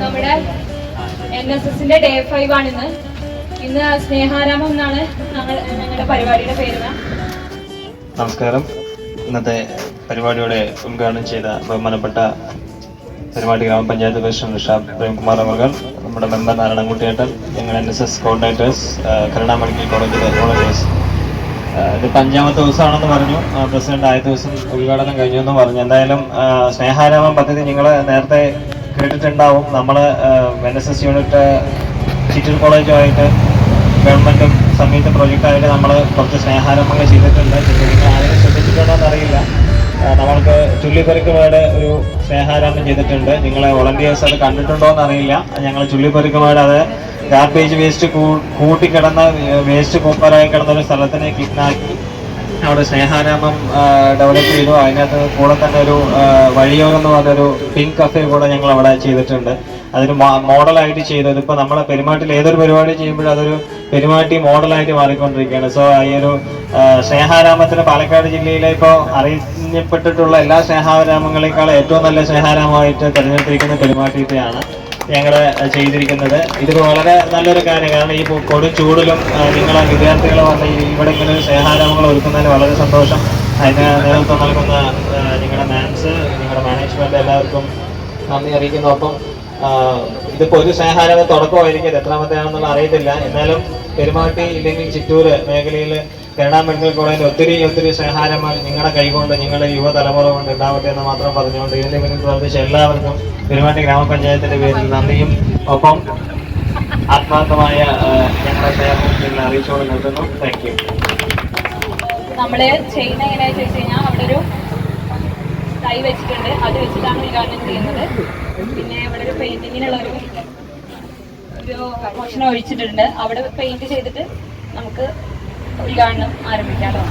നമ്മുടെ N S എസിന്റെ day five ആണ് ഇന്ന് സ്നേഹാരാമം എന്നാണ് ഞങ്ങളുടെ പരിപാടിയുടെ പേര് നമസ്കാരം. ഇന്നത്തെ പരിപാടിയുടെ ഉദ്ഘാടനം ചെയ്ത ബഹുമാനപ്പെട്ട പരിപാടി ഗ്രാമപഞ്ചായത്ത് പ്രസിഡന്റ് ഷാ പ്രേംകുമാർ അവർ നമ്മുടെ മെമ്പർ നാരായണൻകുട്ടിയേട്ടൻ ഞങ്ങൾ N S S coordinators Karuna medical കോളേജിലെ കോളേജേഴ്സ് ഇതിപ്പോൾ അഞ്ചാമത്തെ ദിവസമാണെന്ന് പറഞ്ഞു. പ്രസിഡന്റ് ആയ ദിവസം ഉദ്ഘാടനം കഴിഞ്ഞു എന്ന് പറഞ്ഞു. എന്തായാലും സ്നേഹാരാമം പദ്ധതി നിങ്ങൾ നേരത്തെ കേട്ടിട്ടുണ്ടാവും. നമ്മൾ N S S unit Chittur കോളേജുമായിട്ട് ഗവൺമെന്റും സംയുക്ത പ്രോജക്റ്റായിട്ട് നമ്മൾ കുറച്ച് സ്നേഹാരംഭങ്ങൾ ചെയ്തിട്ടുണ്ട്. ആരെങ്കിലും ശ്രദ്ധിച്ചിട്ടുണ്ടോ എന്നറിയില്ല. നമ്മൾക്ക് ചുള്ളിപ്പെരുക്കുമായിട്ട് ഒരു സ്നേഹാരാമം ചെയ്തിട്ടുണ്ട്. നിങ്ങളെ വോളണ്ടിയേഴ്സ് അത് കണ്ടിട്ടുണ്ടോ എന്നറിയില്ല ഞങ്ങൾ ചുള്ളിപ്പെരുക്കുമായിട്ട് അത് ഗാർബേജ് വേസ്റ്റ് കൂട്ടിക്കിടന്ന വേസ്റ്റ് കൂപ്പറായി കിടന്ന ഒരു സ്ഥലത്തിനെ കിഡ്നാക്കി. അവിടെ സ്നേഹാരാമം ഡെവലപ്പ് ചെയ്തു. അതിനകത്ത് കൂടെ തന്നെ ഒരു വഴിയോഗം എന്ന് പറഞ്ഞൊരു പിങ്ക് കഫേ കൂടെ ഞങ്ങൾ അവിടെ ചെയ്തിട്ടുണ്ട്. അതിന് മോഡലായിട്ട് ചെയ്തത്. ഇപ്പോൾ നമ്മളെ പെരുമാറ്റിൽ ഏതൊരു പരിപാടി ചെയ്യുമ്പോഴും അതൊരു പെരുമാറ്റി മോഡലായിട്ട് മാറിക്കൊണ്ടിരിക്കുകയാണ്. സോ ഈ ഒരു സ്നേഹാരാമത്തിന് പാലക്കാട് ജില്ലയിലെ ഇപ്പോൾ അറിയപ്പെട്ടിട്ടുള്ള എല്ലാ സ്നേഹാരാമങ്ങളെക്കാൾ ഏറ്റവും നല്ല സ്നേഹാരാമമായിട്ട് തിരഞ്ഞെടുത്തിരിക്കുന്ന പെരുമാറ്റിയാണ് ഞങ്ങൾ ചെയ്തിരിക്കുന്നത്. ഇത് വളരെ നല്ലൊരു കാര്യം. കാരണം ഈ കൊടു ചൂടിലും നിങ്ങളെ വിദ്യാർത്ഥികൾ വന്ന് ഇവിടെ ഇങ്ങനെ സ്നേഹാരാമങ്ങൾ ഒരുക്കുന്നതിന് വളരെ സന്തോഷം. അതിന് നേതൃത്വം നൽകുന്ന നിങ്ങളുടെ മാൻസ് നിങ്ങളുടെ മാനേജ്മെന്റ് എല്ലാവർക്കും നന്ദി അറിയിക്കുന്നു. ഒപ്പം ആ, ഇതിപ്പോ ഒരു സ്നേഹാരാമ തുടക്കമായിരിക്കും. ഇത് എത്രാമത്തെയാണെന്നുള്ള അറിയത്തില്ല. എന്നാലും പെരുമാട്ടി ഇല്ലെങ്കിൽ ചിറ്റൂർ മേഖലയിൽ കേരള മെഡിക്കൽ കോളേജിൽ ഒത്തിരി ഒത്തിരി സ്നേഹാരങ്ങൾ നിങ്ങളുടെ കൈകൊണ്ട് നിങ്ങളുടെ യുവതലമുറ കൊണ്ട് ഉണ്ടാവട്ടെ എന്ന് മാത്രം പറഞ്ഞുകൊണ്ട് ഇതിന്റെ പിന്നിൽ പ്രവർത്തിച്ച എല്ലാവർക്കും പെരുമാട്ടി ഗ്രാമപഞ്ചായത്തിന്റെ പേരിൽ നന്ദിയും. ഒപ്പം ആത്മാർത്ഥമായ ഞങ്ങളുടെ സ്നേഹം അറിയിച്ചുകൊണ്ട് നിർത്തുന്നു. താങ്ക് യു നമ്മൾ ചെയ്യുന്ന എങ്ങനെയാണെന്ന് ചോദിച്ചു കഴിഞ്ഞാൽ അവിടെ ഒരു തൈ വെച്ചിട്ടുണ്ട്. അത് വെച്ചിട്ടാണ് ഉദ്ഘാടനം ചെയ്യുന്നത്. പിന്നെ ഇവിടെ ഒരു പെയിന്റിങ്ങിനുള്ള ഒരു ഒരു പോർഷൻ ഒഴിച്ചിട്ടുണ്ട്. അവിടെ പെയിന്റ് ചെയ്തിട്ട് നമുക്ക് ഉദ്ഘാടനം ആരംഭിക്കാമല്ലോ